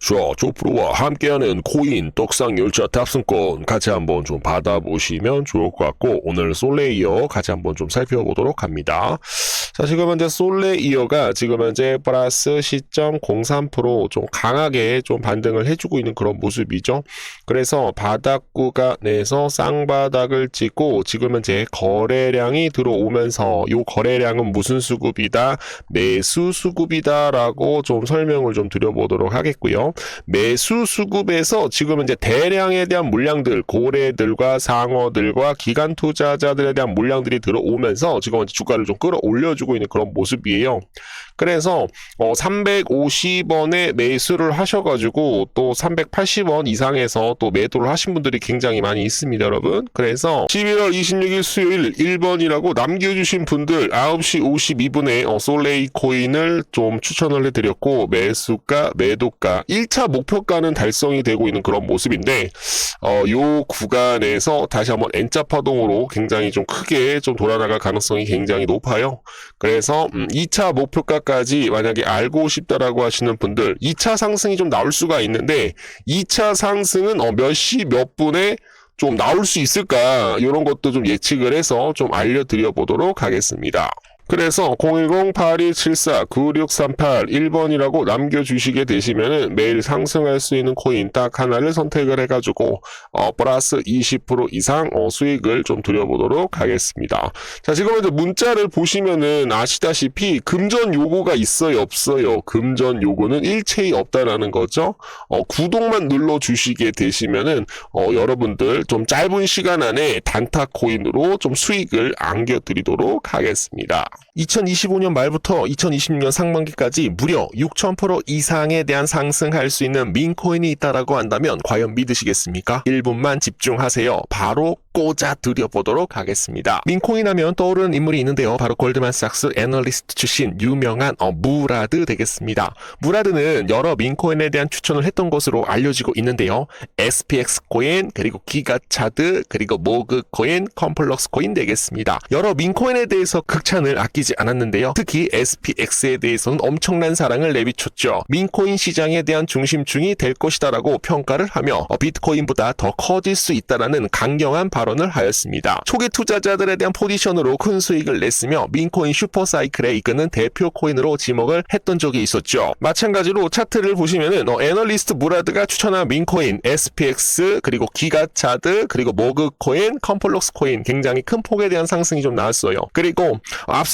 자, 조프로와 함께하는 코인 떡상 열차 탑승권 같이 한번 좀 받아보시면 좋을 것 같고 오늘 솔레이어 같이 한번 좀 살펴보도록 합니다. 자, 지금 현재 솔레 이어가 지금 현재 플러스 시점 03%좀 강하게 좀 반등을 해주고 있는 그런 모습이죠. 그래서 바닥 구간에서 쌍바닥을 찍고 지금 현재 거래량이 들어오면서 요 거래량은 무슨 수급이다? 매수 수급이다라고 좀 설명을 좀 드려보도록 하겠고요. 매수 수급에서 지금 이제 대량에 대한 물량들, 고래들과 상어들과 기간 투자자들에 대한 물량들이 들어오면서 지금 이제 주가를 좀 끌어올려주고 있는 그런 모습이에요. 그래서 어 350원에 매수를 하셔가지고 또 380원 이상에서 또 매도를 하신 분들이 굉장히 많이 있습니다, 여러분. 그래서 11월 26일 수요일 1번이라고 남겨주신 분들 9시 52분에 어, 솔레이 코인을 좀 추천을 해드렸고 매수가, 매도가 1차 목표가는 달성이 되고 있는 그런 모습인데 어, 요 구간에서 다시 한번 N자 파동으로 굉장히 좀 크게 좀 돌아나갈 가능성이 굉장히 높아요. 그래서 음, 2차 목표가까지 만약에 알고 싶다라고 하시는 분들 2차 상승이 좀 나올 수가 있는데 2차 상승은 어, 몇 시 몇 분에 좀 나올 수 있을까 이런 것도 좀 예측을 해서 좀 알려드려 보도록 하겠습니다. 그래서 010-8274-9638 1번이라고 남겨주시게 되시면은 매일 상승할 수 있는 코인 딱 하나를 선택을 해가지고 어, 플러스 20% 이상 어, 수익을 좀 드려보도록 하겠습니다. 자 지금 이제 문자를 보시면은 아시다시피 금전 요구가 있어요 없어요? 금전 요구는 일체히 없다라는 거죠. 어, 구독만 눌러 주시게 되시면은 어, 여러분들 좀 짧은 시간 안에 단타 코인으로 좀 수익을 안겨드리도록 하겠습니다. 2025년 말부터 2026년 상반기까지 무려 6,000% 이상에 대한 상승할 수 있는 민코인이 있다라고 한다면 과연 믿으시겠습니까? 1분만 집중하세요. 바로 꽂아 드려보도록 하겠습니다. 민코인 하면 떠오르는 인물이 있는데요. 바로 골드만삭스 애널리스트 출신 유명한 어, 무라드 되겠습니다. 무라드는 여러 민코인에 대한 추천을 했던 것으로 알려지고 있는데요. SPX 코인, 그리고 기가차드, 그리고 모그 코인, 컴플럭스 코인 되겠습니다. 여러 민코인에 대해서 극찬을 아끼지 않았는데요. 특히 SPX에 대해서는 엄청난 사랑을 내비쳤죠. 민코인 시장에 대한 중심중이 될 것이다라고 평가를 하며 어, 비트코인보다 더 커질 수 있다라는 강경한 발언을 하였습니다. 초기 투자자들에 대한 포지션으로 큰 수익을 냈으며 민코인 슈퍼사이클에 이끄는 대표 코인으로 지목을 했던 적이 있었죠. 마찬가지로 차트를 보시면은 어, 애널리스트 무라드가 추천한 민코인, SPX 그리고 기가차드 그리고 모그코인, 컴플럭스 코인 굉장히 큰 폭에 대한 상승이 좀 나왔어요. 그리고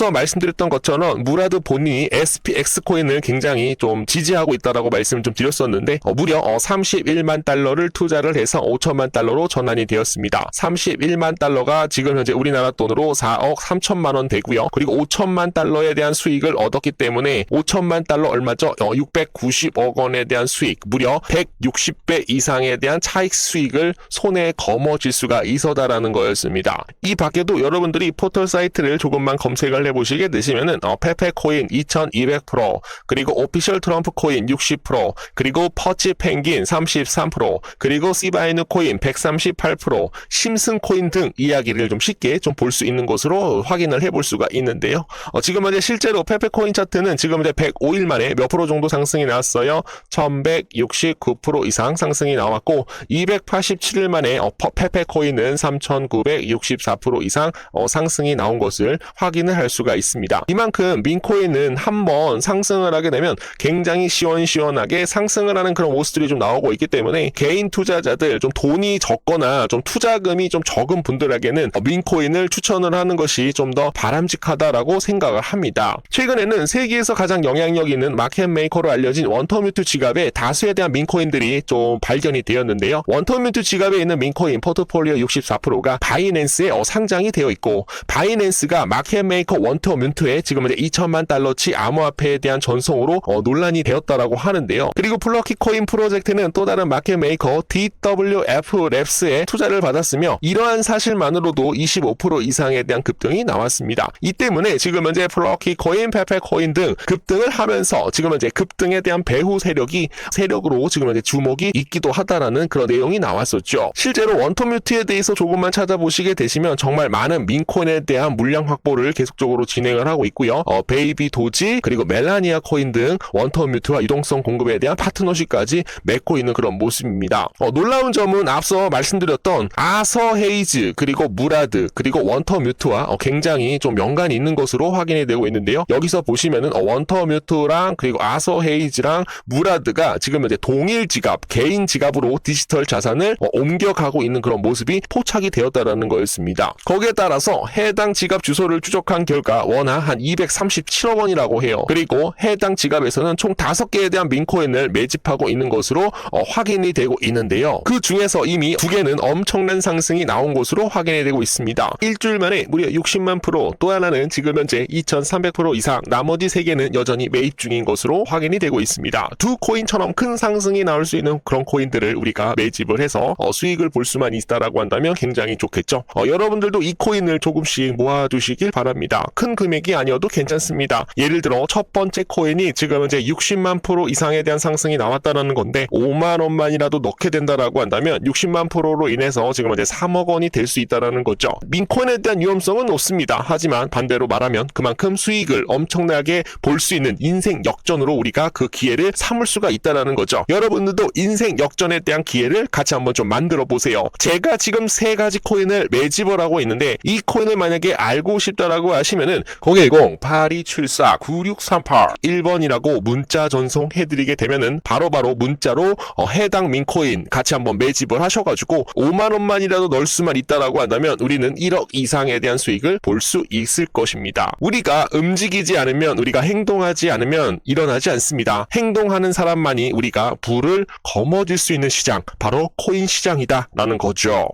앞서 말씀드렸던 것처럼 무라드 본인이 SPX 코인을 굉장히 좀 지지하고 있다라고 말씀을 좀 드렸었는데 어, 무려 어, 31만 달러를 투자를 해서 5천만 달러로 전환이 되었습니다. 31만 달러가 지금 현재 우리나라 돈으로 4억 3천만 원 되고요. 그리고 5천만 달러에 대한 수익을 얻었기 때문에 5천만 달러 얼마죠? 어, 690억 원에 대한 수익, 무려 160배 이상에 대한 차익 수익을 손에 거머쥘 수가 있어다라는 거였습니다. 이 밖에도 여러분들이 포털 사이트를 조금만 검색을 해 보시게 되시면은 어, 페페 코인 2200% 그리고 오피셜 트럼프 코인 60% 그리고 퍼치 펭귄 33% 그리고 시바이누 코인 138% 심슨 코인 등 이야기를 좀 쉽게 좀 볼 수 있는 것으로 확인을 해볼 수가 있는데요. 어, 지금 현재 실제로 페페 코인 차트는 지금 이제 105일 만에 몇 프로 정도 상승이 나왔어요. 1169% 이상 상승이 나왔고 287일 만에 어, 퍼- 페페 코인은 3964% 이상 어, 상승이 나온 것을 확인을 할 수가 있습니다. 이만큼 민코인은 한번 상승을 하게 되면 굉장히 시원시원하게 상승을 하는 그런 모습들이 좀 나오고 있기 때문에 개인 투자자들 좀 돈이 적거나 좀 투자금이 좀 적은 분들에게는 어, 민코인을 추천을 하는 것이 좀 더 바람직하다라고 생각을 합니다. 최근에는 세계에서 가장 영향력 있는 마켓 메이커로 알려진 원터뮤트 지갑에 다수에 대한 민코인들이 좀 발견이 되었는데요. 원터뮤트 지갑에 있는 민코인 포트폴리오 64%가 바이낸스에 어, 상장이 되어 있고 바이낸스가 마켓 메이커 원터 뮤트에 지금 이제 2천만 달러치 암호화폐에 대한 전송으로 어, 논란이 되었다라고 하는데요. 그리고 플러키 코인 프로젝트는 또 다른 마켓 메이커 DWF 랩스에 투자를 받았으며 이러한 사실만으로도 25% 이상에 대한 급등이 나왔습니다. 이 때문에 지금 현재 플러키 코인, 페페 코인 등 급등을 하면서 지금 현재 급등에 대한 배후 세력이 세력으로 지금 현재 주목이 있기도 하다라는 그런 내용이 나왔었죠. 실제로 원터 뮤트에 대해서 조금만 찾아보시게 되시면 정말 많은 민코인에 대한 물량 확보를 계속적으로 본격적으로 진행을 하고 있고요. 어, 베이비 도지 그리고 멜라니아 코인 등 원터 뮤트와 유동성 공급에 대한 파트너십까지 맺고 있는 그런 모습입니다. 어, 놀라운 점은 앞서 말씀드렸던 아서 헤이즈 그리고 무라드 그리고 원터 뮤트와 어, 굉장히 좀 연관이 있는 것으로 확인이 되고 있는데요. 여기서 보시면은 어, 원터 뮤트랑 그리고 아서 헤이즈랑 무라드가 지금 현재 동일 지갑 개인 지갑으로 디지털 자산을 어, 옮겨가고 있는 그런 모습이 포착이 되었다라는 거였습니다. 거기에 따라서 해당 지갑 주소를 추적한 결과 원화 한 237억 원이라고 해요. 그리고 해당 지갑에서는 총 5개에 대한 민코인을 매집하고 있는 것으로 어, 확인이 되고 있는데요. 그 중에서 이미 두 개는 엄청난 상승이 나온 것으로 확인이 되고 있습니다. 일주일 만에 무려 60만 프로, 또 하나는 지금 현재 2,300% 이상, 나머지 세 개는 여전히 매입 중인 것으로 확인이 되고 있습니다. 두 코인처럼 큰 상승이 나올 수 있는 그런 코인들을 우리가 매집을 해서 어, 수익을 볼 수만 있다라고 한다면 굉장히 좋겠죠. 어, 여러분들도 이 코인을 조금씩 모아두시길 바랍니다. 큰 금액이 아니어도 괜찮습니다. 예를 들어 첫 번째 코인이 지금 현재 60만 프로 이상에 대한 상승이 나왔다는 건데 5만 원만이라도 넣게 된다라고 한다면 60만 프로로 인해서 지금 현재 3억 원이 될 수 있다라는 거죠. 민코인에 대한 위험성은 높습니다. 하지만 반대로 말하면 그만큼 수익을 엄청나게 볼 수 있는 인생 역전으로 우리가 그 기회를 삼을 수가 있다라는 거죠. 여러분들도 인생 역전에 대한 기회를 같이 한번 좀 만들어 보세요. 제가 지금 세 가지 코인을 매집을 하고 있는데 이 코인을 만약에 알고 싶다라고 하시면 은 010-8274-9638 1번이라고 문자 전송해드리게 되면은 바로 바로 문자로 어, 해당 민코인 같이 한번 매집을 하셔가지고 5만 원만이라도 넣을 수만 있다라고 한다면 우리는 1억 이상에 대한 수익을 볼 수 있을 것입니다. 우리가 움직이지 않으면 우리가 행동하지 않으면 일어나지 않습니다. 행동하는 사람만이 우리가 부를 거머쥘 수 있는 시장 바로 코인 시장이다라는 거죠.